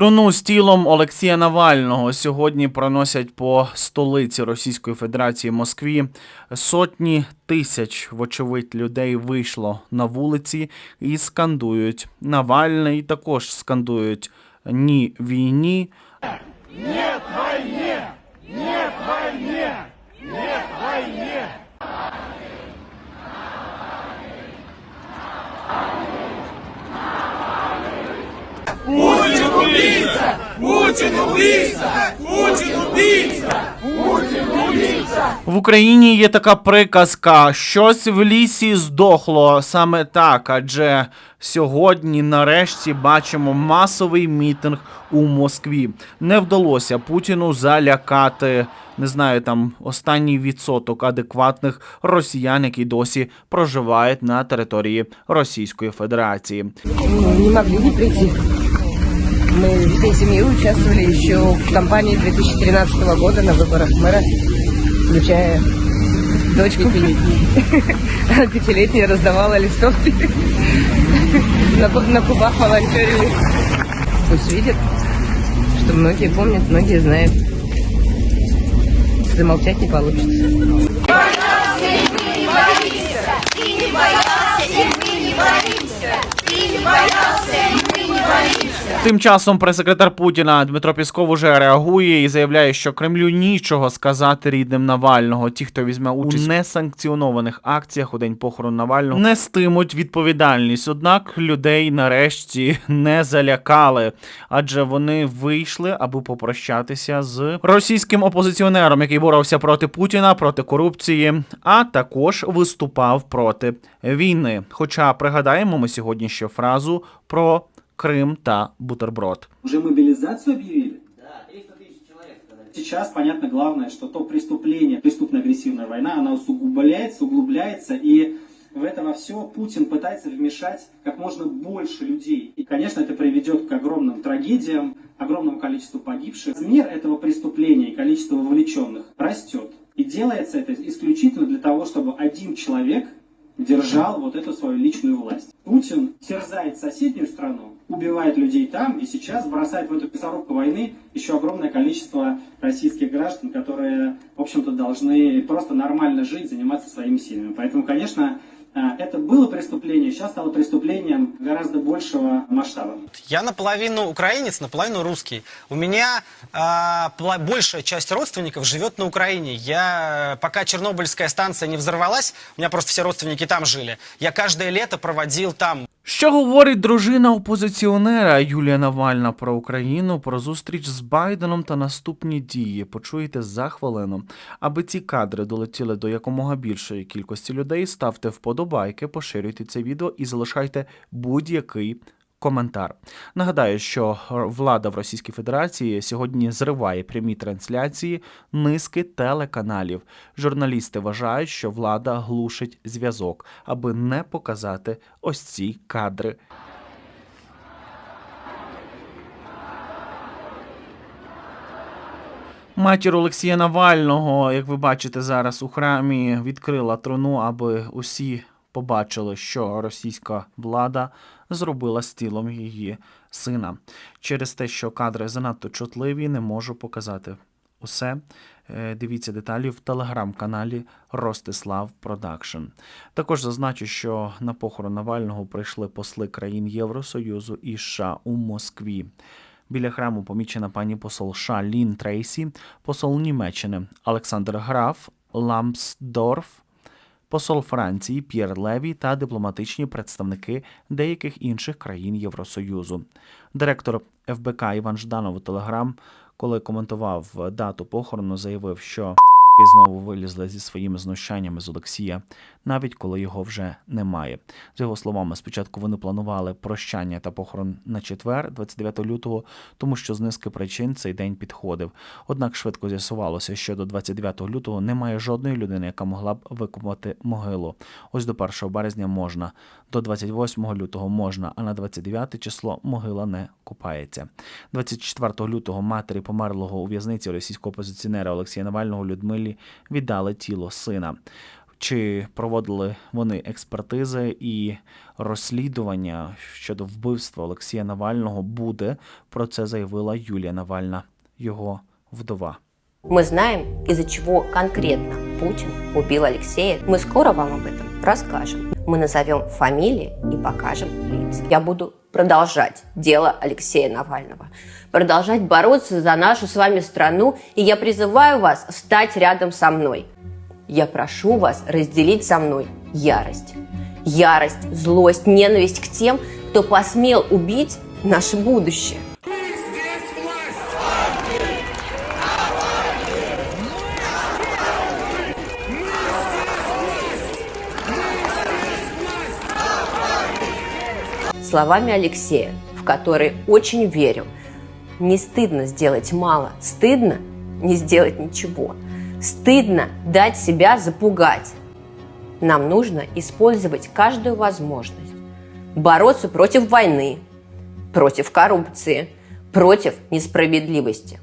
Труну з тілом Олексія Навального сьогодні проносять по столиці Російської Федерації Москві. Сотні тисяч, вочевидь, людей вийшло на вулиці і скандують Навальний. Також скандують ні війні. В Україні є така приказка: щось в лісі здохло саме так, адже сьогодні, нарешті, бачимо масовий мітинг у Москві. Не вдалося Путіну залякати. Не знаю, там останній відсоток адекватних росіян, які досі проживають на території Російської Федерації. не могли не прийти. Мы всей семьей участвовали еще в кампании 2013 года на выборах мэра, включая дочку пятилетней. Она пятилетняя раздавала листовки. На, на кубах волонтерили. Пусть видят, что многие помнят, многие знают. Замолчать не получится. Тим часом прес-секретар Путіна Дмитро Пісков уже реагує і заявляє, що Кремлю нічого сказати рідним Навального. Ті, хто візьме участь у несанкціонованих акціях у день похорону Навального, нестимуть відповідальність. Однак людей нарешті не залякали, адже вони вийшли, аби попрощатися з російським опозиціонером, який боровся проти Путіна, проти корупції, а також виступав проти війни. Хоча пригадаємо ми сьогодні ще фразу про Крим та бутерброд. Уже мобилизацию объявили? Да, 300 тысяч человек сказали. Сейчас, понятно, главное, что то преступление, преступно-агрессивная война, она усугубляется, углубляется, и в это во все Путин пытается вмешать как можно больше людей. И, конечно, это приведет к огромным трагедиям, огромному количеству погибших. Размер этого преступления и количество вовлеченных растет. И делается это исключительно для того, чтобы один человек держал вот эту свою личную власть. Путин терзает соседнюю страну, убивает людей там и сейчас бросает в эту мясорубку войны еще огромное количество российских граждан, которые, в общем-то, должны просто нормально жить, заниматься своими семьями. Поэтому, конечно, а, это было преступление, сейчас стало преступлением гораздо большего масштаба. Я наполовину украинец, наполовину русский. У меня пла- большая часть родственников живет на Украине. Я, э, пока Чернобыльская станция не взорвалась, у меня просто все родственники там жили. Я каждое лето проводил там. Що говорить дружина опозиціонера Юлія Навальна про Україну, про зустріч з Байденом та наступні дії? Почуєте за хвилину. Аби ці кадри долетіли до якомога більшої кількості людей, ставте вподобайки, поширюйте це відео і залишайте будь-який. Коментар нагадаю, що влада в Російській Федерації сьогодні зриває прямі трансляції низки телеканалів. Журналісти вважають, що влада глушить зв'язок, аби не показати ось ці кадри. Матір Олексія Навального, як ви бачите зараз у храмі, відкрила труну, аби усі побачили, що російська влада зробила з тілом її сина. Через те, що кадри занадто чутливі, не можу показати усе. Е, Дивіться деталі в телеграм-каналі Ростислав Продакшн. Також зазначу, що на похорон Навального прийшли посли країн Євросоюзу і США у Москві. Біля храму помічена пані посол США Лін Трейсі, посол Німеччини Олександр Граф, Ламсдорф, посол Франції П'єр Леві та дипломатичні представники деяких інших країн Євросоюзу. Директор ФБК Іван Жданов у Телеграм, коли коментував дату похорону, заявив, що і знову вилізли зі своїми знущаннями з Олексія, навіть коли його вже немає. За його словами, спочатку вони планували прощання та похорон на четвер, 29 лютого, тому що з низки причин цей день підходив. Однак швидко з'ясувалося, що до 29 лютого немає жодної людини, яка могла б викопати могилу. Ось до 1 березня можна, до 28 лютого можна, а на 29 число могила не купається. 24 лютого матері померлого у в'язниці російського опозиціонера Олексія Навального Людмилі віддали тіло сина. чи проводили вони експертизи і розслідування щодо вбивства Олексія Навального буде. Про це заявила Юлія Навальна, його вдова. Мы знаем, из-за чего конкретно Путин убил Алексея. Мы скоро вам об этом расскажем. Мы назовем фамилии и покажем лица. Я буду продолжать дело Алексея Навального, продолжать бороться за нашу с вами страну, и я призываю вас встать рядом со мной. Я прошу вас разделить со мной ярость. Ярость, злость, ненависть к тем, кто посмел убить наше будущее. Словами Алексея, в которые очень верю. Не стыдно сделать мало, стыдно не сделать ничего. Стыдно дать себя запугать. Нам нужно использовать каждую возможность. Бороться против войны, против коррупции, против несправедливости.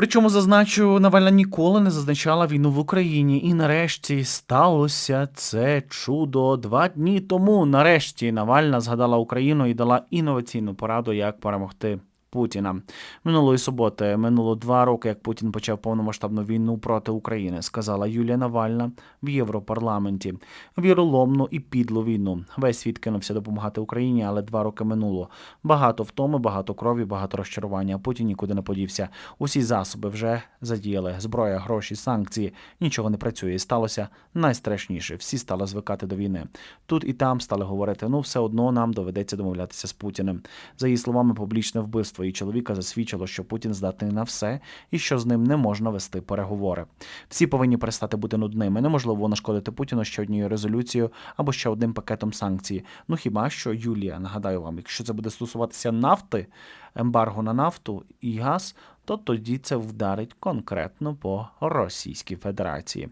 Причому зазначу, Навальна ніколи не зазначала війну в Україні, і нарешті сталося це чудо. Два дні тому нарешті Навальна згадала Україну і дала інноваційну пораду, як перемогти. Путіна минулої суботи минуло два роки, як Путін почав повномасштабну війну проти України, сказала Юлія Навальна в Європарламенті. Віроломну і підлу війну. Весь світ кинувся допомагати Україні, але два роки минуло. Багато втоми, багато крові, багато розчарування. Путін нікуди не подівся. Усі засоби вже задіяли. Зброя, гроші, санкції. Нічого не працює. І сталося найстрашніше. Всі стали звикати до війни. Тут і там стали говорити: ну все одно нам доведеться домовлятися з Путіним. За її словами, публічне вбивство її чоловіка засвідчило, що Путін здатний на все і що з ним не можна вести переговори. Всі повинні перестати бути нудними. Неможливо нашкодити Путіну ще однією резолюцією або ще одним пакетом санкцій. Ну хіба що Юлія, нагадаю вам, якщо це буде стосуватися нафти, ембарго на нафту і газ, то тоді це вдарить конкретно по Російській Федерації.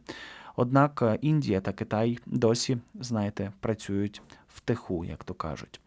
Однак е, Індія та Китай досі, знаєте, працюють втиху, як то кажуть.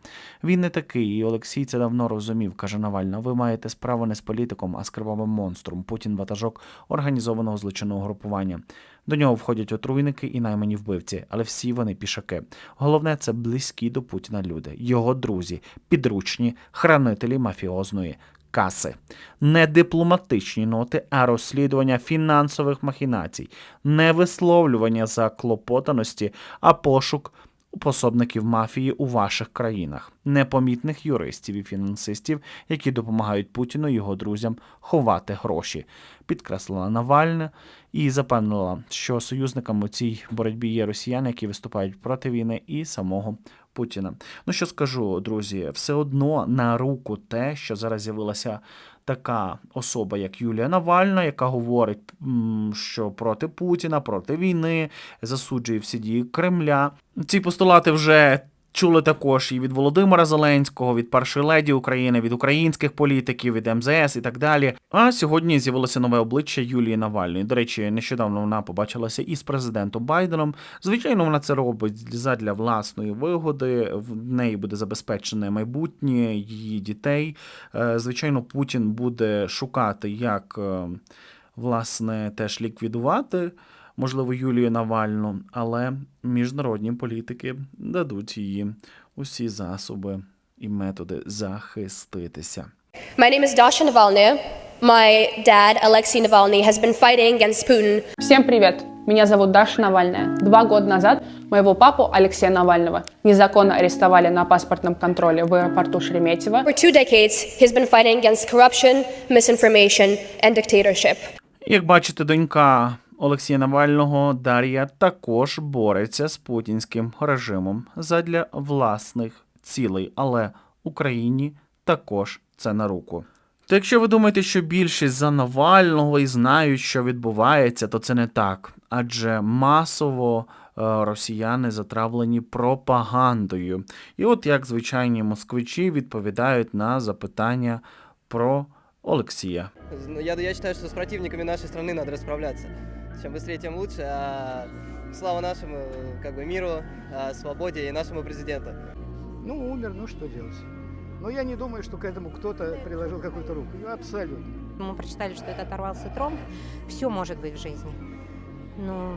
Він не такий, і Олексій це давно розумів, каже Навальна. Ви маєте справу не з політиком, а з кривавим монстром. Путін ватажок організованого злочинного групування. До нього входять отруйники і наймані вбивці, але всі вони пішаки. Головне це близькі до Путіна люди, його друзі, підручні, хранителі мафіозної каси. Не дипломатичні ноти, а розслідування фінансових махінацій, не висловлювання заклопотаності, а пошук пособників мафії у ваших країнах, непомітних юристів і фінансистів, які допомагають Путіну і його друзям ховати гроші, підкреслила Навальна і запевнила, що союзниками у цій боротьбі є росіяни, які виступають проти війни і самого Путіна. Ну що скажу, друзі, все одно на руку те, що зараз з'явилася така особа, як Юлія Навальна, яка говорить, що проти Путіна, проти війни, засуджує всі дії Кремля. Ці постулати вже. Чули також і від Володимира Зеленського, від першої леді України, від українських політиків, від МЗС і так далі. А сьогодні з'явилося нове обличчя Юлії Навальної. До речі, нещодавно вона побачилася із президентом Байденом. Звичайно, вона це робить задля власної вигоди. В неї буде забезпечене майбутнє її дітей. Е, Звичайно, Путін буде шукати, як е, власне теж ліквідувати можливо, Юлію Навальну, але міжнародні політики дадуть їй усі засоби і методи захиститися. My name is Dasha Navalny. My dad, Alexei Navalny, has been fighting against Putin Всем привет! Меня зовут Даша Навальная. Два года назад моего папу Алексея Навального незаконно арестовали на паспортном контроле в аэропорту Шереметьево. For two decades, he's been fighting against corruption, misinformation, and dictatorship. Як бачите, донька Олексія Навального Дар'я також бореться з путінським режимом задля власних цілей, але Україні також це на руку. То якщо ви думаєте, що більшість за Навального і знають, що відбувається, то це не так. Адже масово е, росіяни затравлені пропагандою. І от як звичайні москвичі відповідають на запитання про Олексія. Ну, Я, я считаю, что с противниками нашей страны надо расправляться. Чем быстрее, тем лучше. А слава нашему как бы, миру, а, свободе и нашему президенту. Ну, умер, ну что делать? Но я не думаю, что к этому кто-то приложил какую-то руку. Ну, Абсолютно. Мы прочитали, что это оторвался тромб. Все может быть в жизни. Ну,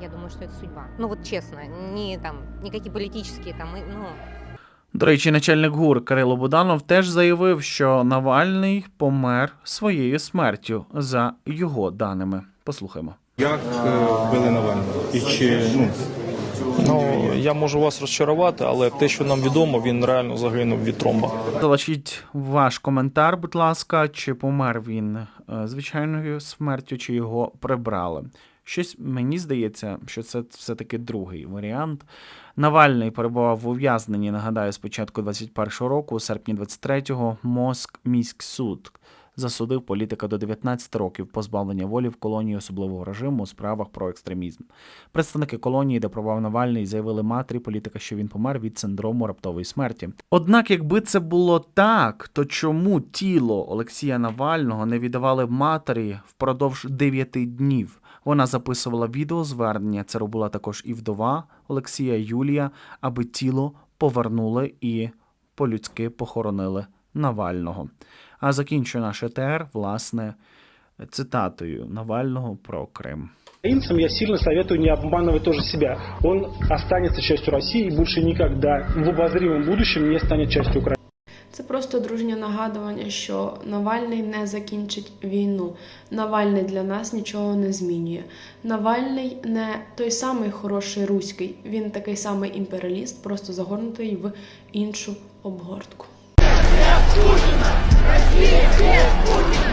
Я думаю, что это судьба. Ну вот честно, не там, никакие политические там, и, ну, До речі, начальник ГУР Кирило Буданов теж заявив, що Навальний помер своєю смертю за його даними. Послухаймо. Як е, вбили Навального? І чи ну Ну я можу вас розчарувати, але те, що нам відомо, він реально загинув від тромба. Залишіть ваш коментар, будь ласка, чи помер він е, звичайною смертю, чи його прибрали. Щось мені здається, що це все-таки другий варіант. Навальний перебував в ув'язненні, нагадаю, з початку 21-го року, у серпні 23-го, Моск міськсуд засудив політика до 19 років позбавлення волі в колонії особливого режиму у справах про екстремізм. Представники колонії, де пробував Навальний, заявили матері політика, що він помер від синдрому раптової смерті. Однак, якби це було так, то чому тіло Олексія Навального не віддавали матері впродовж 9 днів? Вона записувала відеозвернення. Це робила також і вдова Олексія Юлія, аби тіло повернули і по-людськи похоронили Навального. А закінчую наш ЕТР, власне, цитатою Навального про Крим. Украинцам я сильно советую не обманывать тоже себя. Он останется частью России и больше никогда в обозримом будущем не станет частью Украины. Це просто дружнє нагадування, що Навальний не закінчить війну. Навальний для нас нічого не змінює. Навальний не той самий хороший руський, він такий самий імперіаліст, просто загорнутий в іншу обгортку. 一切不知